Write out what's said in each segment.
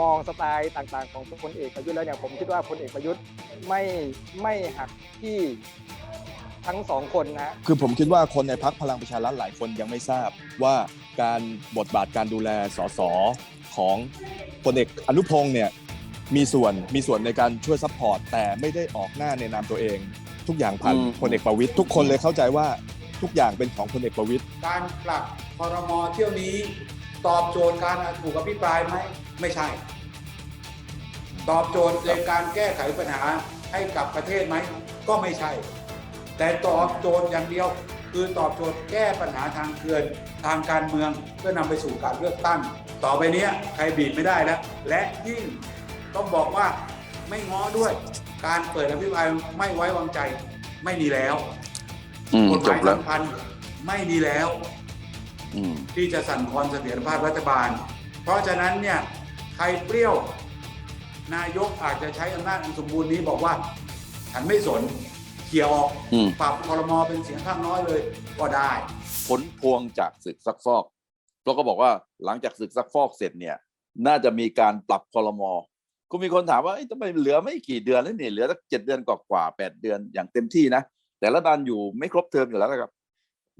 มองสไตล์ต่างๆ ของพลเอกประยุทธ์แล้วเนี่ยผมคิดว่าพลเอกประยุทธ์ไม่ไม่หักที่ทั้งสองคนนะคือผมคิดว่าคนในพักพลังประชารัฐหลายคนยังไม่ทราบว่าการบทบาทการดูแลสสของพลเอกอนุพงศ์เนี่ยมีส่วนมีส่วนในการช่วยซัพพอร์ตแต่ไม่ได้ออกหน้าในนามตัวเอง ทุกอย่างผ่านอืมพลเอกประวิตยทุกคนเลยเข้าใจว่าทุกอย่างเป็นของพลเอกประวิตยการปรับคอรมอเที่ยวนี้ ตอบโจทย์การถูกอภิปรายไหมไม่ใช่ ตอบโจทย์ในการแก้ไขปัญหาให้กับประเทศไหมก็ไม่ใช่ แต่ตอบโจทย์อย่างเดียว คือตอบโจทย์แก้ปัญหาทางเกินทางการเมืองเพื่อนำไปสู่การเลือกตั้ง ต่อไปเนี้ยใครบีบไม่ได้แล้วและยิ่งต้องบอกว่าไม่ง้อด้วย การเปิดอภิปรายไม่ไว้วางใจ ไม่มีแล้วอืมกฎหจมายบแล้วสำคัญไม่มีแล้วอืม ที่จะสั่นคลอนเสถียรภาพรัฐบาล เพราะฉะนั้นเนี่ยใครเปรี้ยวนายกอาจจะใช้อำนาจอันสมบูรณ์นี้บอกว่า ฉันไม่สนเขี่ยร์ออกอืมปรับคอรมอเป็นเสียงข้างน้อยเลยก็ได้ ผลพวงจากศึกซักฟอกเราก็บอกว่าหลังจากศึกซักฟอกเสร็จเนี่ย น่าจะมีการปรับคอรมอก็มีคนถามว่าเอ้ยทำไมเหลือไม่กี่เดือนแล้วนี่เหลือสักเจ็ดเดือนกว่าๆแปดเดือนอย่างเต็มที่นะ แต่ละดันอยู่ไม่ครบเทอมอยู่แล้วนะครับ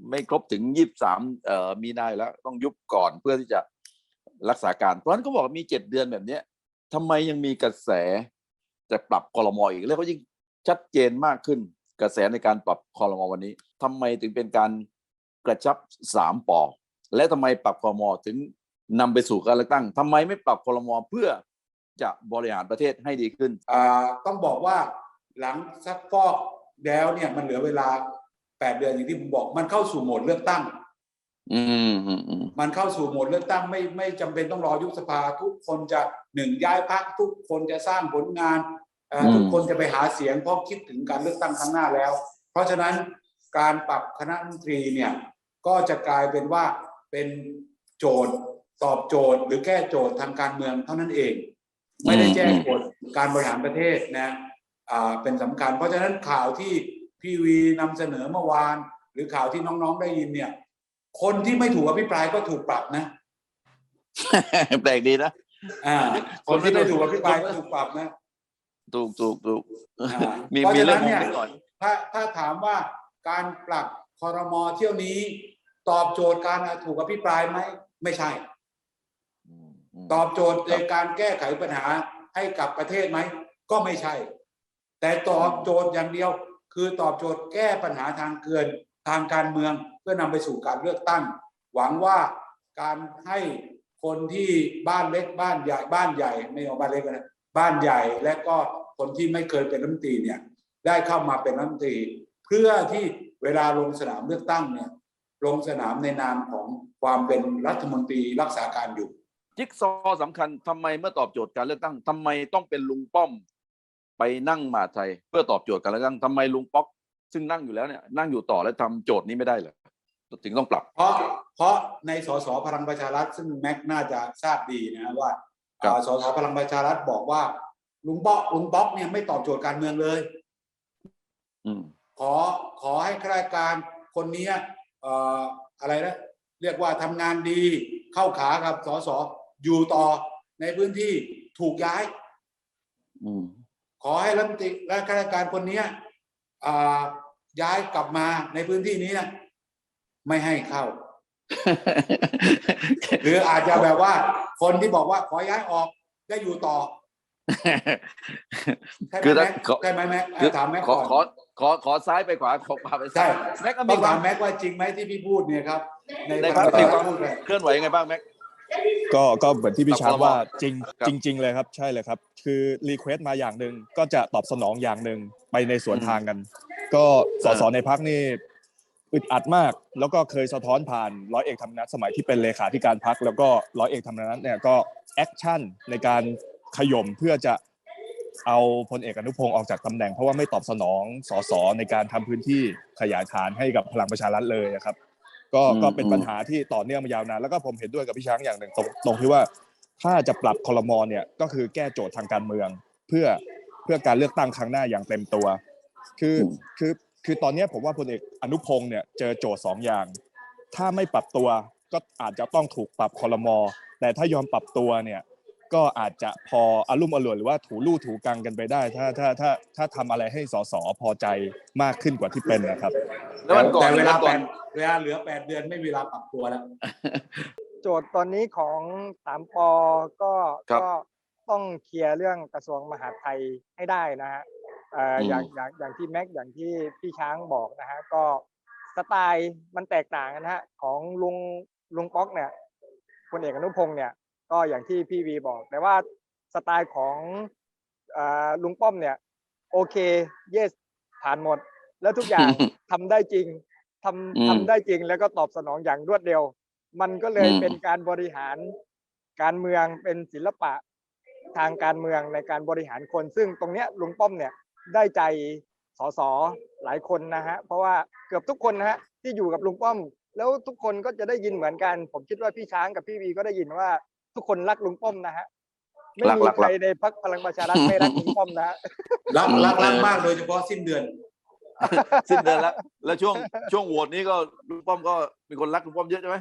ไม่ครบถึงยี่สามเอ่อมีนายแล้ว ต้องยุบก่อนเพื่อที่จะรักษาการ เพราะฉะนั้นก็บอกมีเจ็ดเดือนแบบเนี้ยทำไมยังมีกระแสจะปรับคอรมออีกแล้วก็ยิ่งชัดเจนมากขึ้นกระแสในการปรับคอรมอวันนี้ทำไมถึงเป็นการกระชับสามปอและทำไมปรับคอรมอถึงนำไปสู่การเลือกตั้งทำไมไม่ปรับคอรมอเพื่อจะบริหารประเทศให้ดีขึ้นอ่าต้องบอกว่าหลังซักฟอกแล้วเนี่ยมันเหลือเวลา 8เดือนอย่างที่ผมบอก มันเข้าสู่โหมดเลือกตั้ง อืมอืมอืมมันเข้าสู่โหมดเลือกตั้งไม่ไม่จำเป็นต้องรอยุบสภา ทุกคนจะหนึ่งย้ายพักทุกคนจะสร้างผลงานเอ่อทุกคนจะไปหาเสียงเพราะคิดถึงการเลือกตั้งครั้งหน้าแล้ว เพราะฉะนั้นการปรับคณะรัฐมนตรีเนี่ย ก็จะกลายเป็นว่าเป็นโจทย์ตอบโจทย์ หรือแก้โจทย์ทางการเมืองเท่านั้นเอง ไม่ได้แก้โจทย์การบริหารประเทศนะอ่าเป็นสำคัญ เพราะฉะนั้นข่าวที่ พี่วีนำเสนอเมื่อวาน หรือข่าวที่น้องๆได้ยินเนี่ย คนที่ไม่ถูกอภิปรายก็ถูกปรับนะแปลกดีนะอ่า คนที่ไม่ถูกอภิปรายก็ถูกปรับนะถูกถูกถูกอ่ามีเพราะมีฉะเรื่นั้องนมุมเนี่ยนิดหน่อยถ้าถ้าถามว่าการปรับคอรมอเที่ยวนี้ ตอบโจทย์การถูกอภิปรายไหมไม่ใช่อืมอืมตอบโจทย์ในการแก้ไขปัญหาให้กับประเทศไหมก็ไม่ใช่ แต่ตอบโจทย์อย่างเดียว คือตอบโจทย์แก้ปัญหาทางเกินทางการเมืองเพื่อนำไปสู่การเลือกตั้ง หวังว่าการให้คนที่บ้านเล็กบ้านใหญ่บ้านใหญ่ไม่เอาบ้านเล็กนะบ้านใหญ่และก็คนที่ไม่เคยเป็นรัฐมนตรีเนี่ยได้เข้ามาเป็นรัฐมนตรี เพื่อที่เวลาลงสนามเลือกตั้งเนี่ยลงสนามในนามของความเป็นรัฐมนตรีรักษาการอยู่จิ๊กซอว์สำคัญทำไมเมื่อตอบโจทย์การเลือกตั้งทำไมต้องเป็นลุงป้อม ไปนั่งมหาดไทยเพื่อตอบโจทย์การเลือกตั้งทำไมลุงป๊อก ซึ่งนั่งอยู่แล้วเนี่ยนั่งอยู่ต่อแล้วทำโจทย์นี้ไม่ได้เหรอถึงต้องปรับ เพราะเพราะในสสพลังประชารัฐซึ่งแม็กน่าจะทราบดีนะว่าครับอ่าสสพลังประชารัฐบอกว่า ลุงป๊อกลุงป๊อกเนี่ยไม่ตอบโจทย์การเมืองเลยอืมขอขอให้ข้าราชการคนเนี้ยเอ่ออะไรนะเรียกว่าทำงานดีเข้าขากับสสอยู่ต่อในพื้นที่ถูกย้ายอืม ขอให้รัฐมนตรีและข้าราชการคนเนี้ยอ่าย้ายกลับมาในพื้นที่นี้นะไม่ให้เข้า หรืออาจจะแบบว่า คนที่บอกว่าขอย้ายออกได้อยู่ต่อใช่ไหมคือถ้าแม็กขอใช่ไหมแม็กคือถามแม็กขอก่อนขอขอขอซ้ายไปขวาขอขวาไปซ้ายใช่แม็กก็ต้มีองควาถามมแม็กว่าจริงไหมที่พี่พูดเนี่ยครับ ในในพภาลัพงมีประชาความรัฐพูดเลยเคลื่อนไหวยังไงบ้างแม็ก ก็ก็เหมือนที่พี่ช้างว่าจริงครับจริง ๆ เลยครับ ใช่เลยครับ คือรีเควสต์มาอย่างหนึ่งก็จะตอบสนองอย่างหนึ่งไปในสวนทางกัน ก็สสในพักนี่อึดอัดมาก แล้วก็เคยสะท้อนผ่านร้อยเอกธรรมนัฐสมัยที่เป็นเลขาธิการพักแล้วก็ร้อยเอกธรรมนัฐเนี่ยก็แอคชั่นในการขย่มเพื่อจะเอาพลเอกอนุพงศ์ออกจากตำแหน่งเพราะว่าไม่ตอบสนองสสในการทำพื้นที่ขยายฐานให้กับพลังประชารัฐเลยนะครับ ก็อืมก็เป็นปัญหาที่ต่อเนื่องมายาวนานแล้วก็ผมเห็นด้วยกับพี่ช้างอย่างหนึ่งตรงตรงที่ว่า ถ้าจะปรับคลมอเนี่ยก็คือแก้โจทย์ทางการเมือง เพื่อเพื่อการเลือกตั้งครั้งหน้าอย่างเต็มตัว คืออืมคือคือตอนเนี้ยผมว่าพลเอกอนุพงศ์เนี่ยเจอโจทย์สองอย่าง ถ้าไม่ปรับตัวก็อาจจะต้องถูกปรับคลมอแต่ถ้ายอมปรับตัวเนี่ย ก็อาจจะพออารุ่มอร่วยหรือว่าถูลู่ถูกังกันไปได้ ถ้าถ้าถ้าถ้าทำอะไรให้สสพอใจมากขึ้นกว่าที่เป็นนะครับ แล้วมันก่อนแต่เวลาก่แปอนดเวลาเหลือแปดเดือนไม่มีเวลาปรับตัวแล้ว โจทย์ตอนนี้ของสามปอก็ครับ ก็ต้องเคลียร์เรื่องกระทรวงมหาดไทยให้ได้นะฮะเอ่ออม อย่างอย่างอย่างที่แม็กอย่างที่พี่ช้างบอกนะฮะก็สไตล์มันแตกต่างกันนะฮะของลุงลุงป๊อกเนี่ยพลเอกอนุพงศ์เนี่ย ก็อย่างที่พี่วีบอก แต่ว่าสไตล์ของเอ่อลุงป้อมเนี่ย โอเค yes ผ่านหมด แล้วทุกอย่างทำได้จริงทำอืมทำได้จริงแล้วก็ตอบสนองอย่างรวดเร็ว มันก็เลยอืมเป็นการบริหารการเมืองเป็นศิลปะทางการเมืองในการบริหารคน ซึ่งตรงเนี้ยลุงป้อมเนี่ยได้ใจสสหลายคนนะฮะเพราะว่าเกือบทุกคนนะฮะที่อยู่กับลุงป้อม แล้วทุกคนก็จะได้ยินเหมือนกัน ผมคิดว่าพี่ช้างกับพี่วีก็ได้ยินว่า ทุกคนรักลุงป้อมนะฮะไม่รักมีรักใครในพรรคพลังประชารัฐไม่รักลุงป้อมนะฮะรักอืมรักรักเออมากโดยเฉพาะสิ้นเดือน สิ้นเดือนแล้ว แล้วช่วงช่วงโหวตนี้ก็ลุงป้อมก็มีคนรักลุงป้อมเยอะใช่ไหม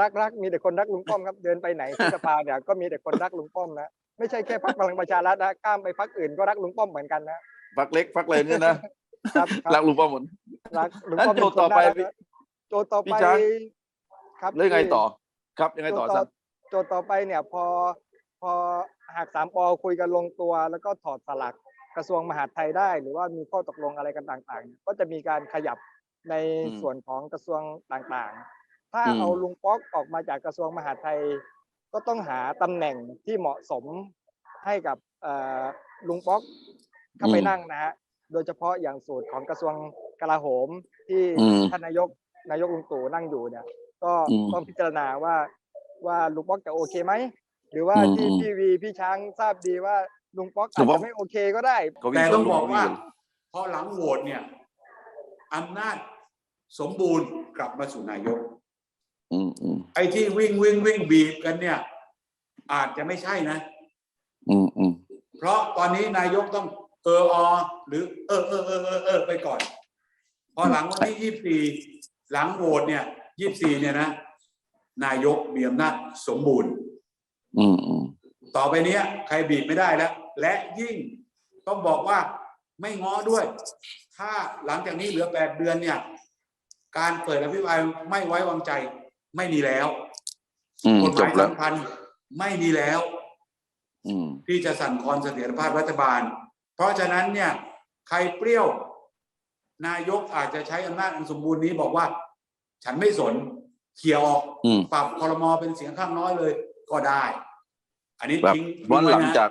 รักรักมีแต่คนรักลุงป้อมครับเดินไปไหนที่สภาเนี่ยก็มีแต่คนรักลุงป้อมนะไม่ใช่แค่พรรคพลังประชารัฐนะข้ามไปพรรคอื่นก็รักลุงป้อมเหมือนกันนะฟักเล็กฟักเลยเนี่ยนะครับครับรักลุงป้อมหมดรักลุงงั้นป้อมโจทย์ต่อไปเป็นคนน่ารักนะโจทย์ต่อพี่ไปช้างครับแล้วยังไงที่ต่อ ครับยังไงต่อโจทย์สัน โจทย์ต่อไปเนี่ยพอพอหากสามปอคุยกันลงตัว แล้วก็ถอดสลักกระทรวงมหาดไทยได้ หรือว่ามีข้อตกลงอะไรกันต่างๆเนี่ยก็จะมีการขยับในส่วนของกระทรวงต่างๆ ถ้าเอาลุงป๊อกออกมาจากกระทรวงมหาดไทย ก็ต้องหาตำแหน่งที่เหมาะสมให้กับเอ่อลุงป๊อกเข้าไปนั่งนะฮะโดยเฉพาะอย่างสูตรของกระทรวงกลาโหมที่อืมท่านนายกนายกลุงตู่นั่งอยู่เนี่ย ก็อืมต้องพิจารณาว่า ว่าลุงป๊อกจะโอเคไหมหรือว่าอืมที่อืมพี่วีพี่ช้างทราบดีว่าลุงป๊อกลุอาจงป๊อกจะไม่โอเคก็ได้เขาวิ่แต่งต้องลบอกว่าวิ่งพอหลังโหวตเนี่ยอำนาจสมบูรณ์กลับมาสู่นายกอืมอืมไอ้ที่วิ่งวิ่งวิ่งบีบกันเนี่ย อาจจะไม่ใช่นะอืมอืมเพราะตอนนี้นายกต้องเอออหรือ เออเออเออเออเออไปก่อน พอหลังวันที่ยี่สี่หลังโหวตเนี่ยยี่สี่เนี่ยนะ นายกมีอำนาจสมบูรณ์อืมอืมต่อไปเนี้ยใครบีบไม่ได้แล้ว และยิ่งต้องบอกว่าไม่ง้อด้วย ถ้าหลังจากนี้เหลือแปดเดือนเนี่ย การเปิดอภิปรายไม่ไว้วางใจ ไม่มีแล้วอืมกฎหจมายบแล้วสำคัญไม่มีแล้วอืมที่จะสั่นคลอนเสถียรภาพรัฐบาล เพราะฉะนั้นเนี่ย ใครเปรี้ยว นายกอาจจะใช้อำนาจอันสมบูรณ์นี้บอกว่า ฉันไม่สน เขี่ยออกอืม ปรับคอรมอเป็นเสียงข้างน้อยเลย ก็ได้ อันนี้แบบทิ้งวันทิ้หลัไว้งนะจาก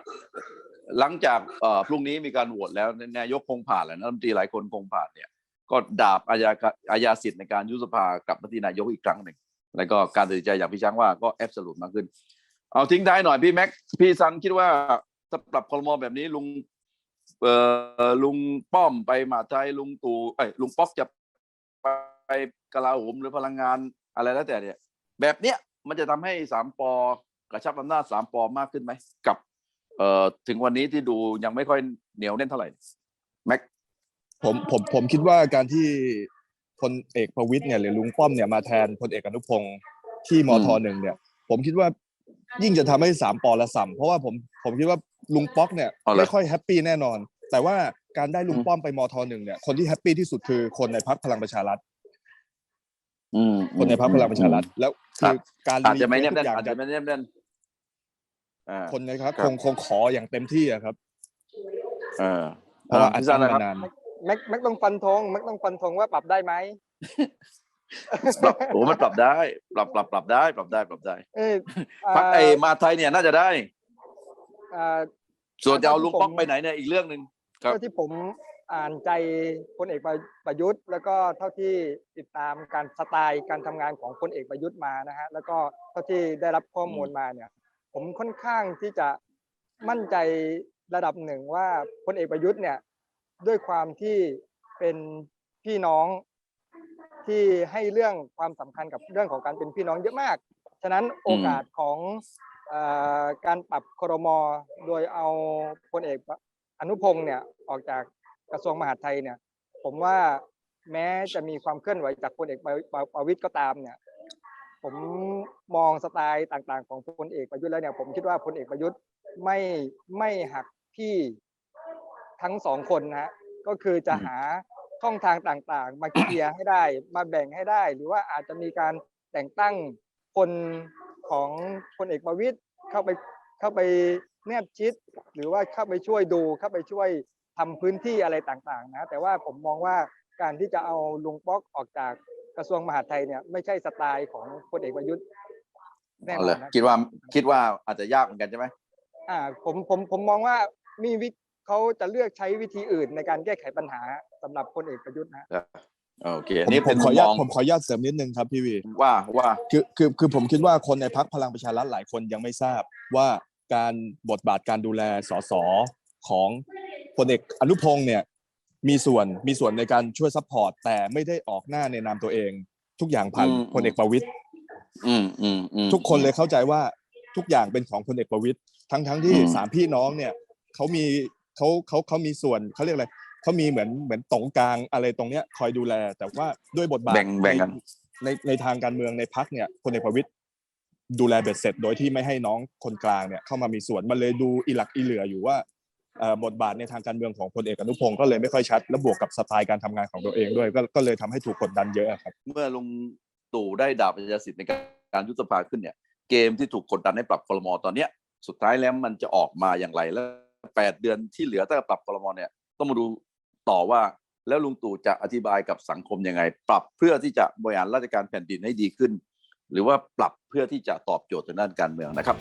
หลังจากเอ่อพรุ่งนี้มีการโหวตแล้วนายกคงผ่านแล้วนะรัฐมนตรีหลายคนคงผ่านเนี่ย ก็ดาบอาญาอาญาสิทธิ์ในการยุบสภากลับมาที่นายกอีกครั้งหนึ่งแล้วก็การตัดสินใจอย่างพี่ช้างว่าก็แอบสรุปมากขึ้น เอาทิ้งท้ายหน่อยพี่แม็กพี่ซันคิดว่าถ้าปรับคอรมอแบบนี้ลุงเอ่อลุงป้อมไปมหาดไทยลุงตู่เอ้ยลุงป๊อกจะไปกลาโหมหรือพลังงาน อะไรแล้วแต่เนี่ย แบบเนี้ยมันจะทำให้สามปอกระชับอำนาจสามปอมากขึ้นไหมกับเอ่อถึงวันนี้ที่ดูยังไม่ค่อยเหนียวแน่นเท่าไหร่แม็กผมผมผมคิดว่าการที่พลเอกประวิตยเนี่ยหรือลุงป้อมเนี่ยมาแทนพลเอกอนุพงศ์ที่มทหนึ่งเนี่ย ผมคิดว่ายิ่งจะทำให้สามปอละสัมเพราะว่าผมผมคิดว่าลุงป๊อกเนี่ยเอาเหรอไม่ค่อยแฮปปี้แน่นอน แต่ว่าการได้ลุงป้อมไปมทหนึ่งเนี่ยคนที่แฮปปี้ที่สุดคือคนในพรรคพลังประชารัฐอืม คนในพรรคพลังประชารัฐแล้วคือการอาจจะไม่รีแน่เควนสแน่นทุกอย่างอาจจะไม่แน่นแน่นอ่าคนนะครับครับ คงคงขออย่างเต็มที่อะครับเออเพราะว่าอัดพี่อั้ซันนนะครับมานานแม็กแม็กต้องฟันธงแม็กต้องฟันธงว่าปรับได้ไหมปรับโอ้มันปรับได้ ปรับปรับปรับได้ ปรับได้ปรับได้เอ้ยพักไอเอ่อมาไทยเนี่ยน่าจะได้เอ่อส่วนจะเอาลุงผมป๊อกไปไหนเนี่ยอีกเรื่องหนึ่งครับเท่าที่ผม อ่านใจพลเอกประยุทธ์ แล้วก็เท่าที่ติดตามการสไตล์การทำงานของพลเอกประยุทธ์มานะฮะแล้วก็เท่าที่ได้รับข้อมูลมาเนี่ย ผมค่อนข้างที่จะมั่นใจระดับหนึ่งว่าพลเอกประยุทธ์เนี่ยด้วยความที่เป็นพี่น้องที่ให้เรื่องความสำคัญกับเรื่องของการเป็นพี่น้องเยอะมาก ฉะนั้นโอกาสของอการปรับครมโดยเอาพลเอกอนุพงศ์เนี่ยออกจาก กระทรวงมหาดไทยเนี่ย ผมว่าแม้จะมีความเคลื่อนไหวจากพลเอกประวิตยก็ตามเนี่ย ผมมองสไตล์ต่างๆ ของพลเอกประยุทธ์แล้วเนี่ย ผมคิดว่าพลเอกประยุทธ์ไม่ไม่หักที่ทั้งสองคนนะฮะก็คือจะหาช่องทางต่างๆ มาเคลียร์ให้ได้ มาแบ่งให้ได้ หรือว่าอาจจะมีการแต่งตั้งคนของพลเอกประวิตยเข้าไปเข้าไปแนบชิด หรือว่าเข้าไปช่วยดูเข้าไปช่วย ทำพื้นที่อะไรต่างๆนะแต่ว่าผมมองว่าการที่จะเอาลุงป๊อกออกจากกระทรวงมหาดไทยเนี่ยไม่ใช่สไตล์ของพลเอกประยุทธ์แน่นเอาอเลนยนะคิดว่าคิดว่าอาจจะยากเหมือนกันใช่ไหมอ่าผมผมผมมองว่ามีวิเขาจะเลือกใช้วิธีอื่นในการแก้ไขปัญหาสำหรับพลเอกประยุทธ์นะโอเคผอันมนี้ผเป็มนขอมุอมนุญามตองผมขออนุญาตเสริมนิดนึงครับพี่วีว่าว่าคือคือคือผมคิดว่าคนในพักพลังประชารัฐหลายคนยังไม่ทราบว่าการบทบาทการดูแลสสของ พลเอกอนุพงศ์เนี่ยมีส่วนมีส่วนในการช่วยซัพพอร์ตแต่ไม่ได้ออกหน้าในนามตัวเอง ทุกอย่างผ่านอืมพลเอกประวิตยอืมอืมอืมทุกคนเลยเข้าใจว่าทุกอย่างเป็นของพลเอกประวิตยทั้งทั้งที่อืมสามพี่น้องเนี่ยเขามีเขาเขาเขามีส่วนเขาเรียกอะไรเขามีเหมือนเหมือนตรงกลางอะไรตรงเนี้ยคอยดูแล แต่ว่าด้วยบทบาทแบ่งแบ่งกันในในในทางการเมืองในพักเนี่ยพลเอกประวิตยดูแลเบ็ดเสร็จ โดยที่ไม่ให้น้องคนกลางเนี่ยเข้ามามีส่วนมันเลยดูอีหลักอีเหลืออยู่ว่าเอ่อ บทบาทในทางการเมืองของพลเอกอนุพงศ์ก็เลยไม่ค่อยชัด และบวกกับสไตล์การทำงานของตัวเองด้วยก็ก็เลยทำให้ถูกกดดันเยอะครับ เมื่อลุงตู่ได้ดาบประชาสิทธิ์ในการยุบสภาขึ้นเนี่ย เกมที่ถูกกดดันให้ปรับคลมอตอนเนี้ยสุดท้ายแล้วมันจะออกมาอย่างไรแล้วแปดเดือนที่เหลือถ้าปรับคลมอเนี่ยต้องมาดูต่อว่าแล้วลุงตู่จะอธิบายกับสังคมยังไง ปรับเพื่อที่จะบริหารราชการแผ่นดินให้ดีขึ้น หรือว่าปรับเพื่อที่จะตอบโจทย์ทางด้านการเมืองนะครับ